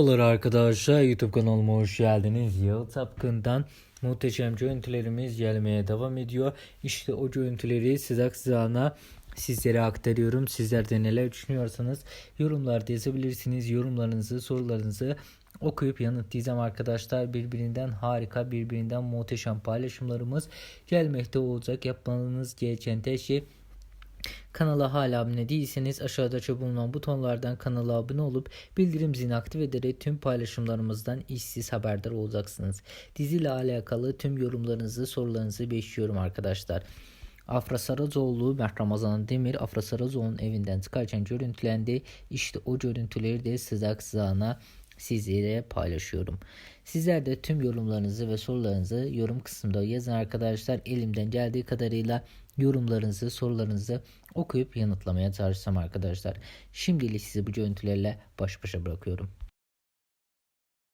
Merhabalar arkadaşlar YouTube kanalıma hoş geldiniz. Yağı Tapkın'dan muhteşem görüntülerimiz gelmeye devam ediyor. İşte o görüntüleri sıcak sıcağına sizlere aktarıyorum. Sizler de neler düşünüyorsanız yorumlarda yazabilirsiniz. Yorumlarınızı, sorularınızı okuyup yanıtlayacağım arkadaşlar. Birbirinden harika, birbirinden muhteşem paylaşımlarımız gelmekte olacak. Yapmanız gereken tek şey Kanala hala abone değilseniz aşağıda bulunan butonlardan kanala abone olup bildirim zilini aktif ederek tüm paylaşımlarımızdan işsiz haberdar olacaksınız. Diziyle alakalı tüm yorumlarınızı, sorularınızı bekliyorum arkadaşlar. Afra Saracoğlu, Mert Ramazan Demir, Afra Saracoğlu'nun evinden çıkarken görüntülendi. İşte o görüntüleri de sıcak sıcağına sizlere paylaşıyorum. Sizler de tüm yorumlarınızı ve sorularınızı yorum kısmında yazın arkadaşlar. Elimden geldiği kadarıyla yorumlarınızı, sorularınızı okuyup yanıtlamaya çalışacağım arkadaşlar. Şimdilik sizi bu görüntülerle baş başa bırakıyorum.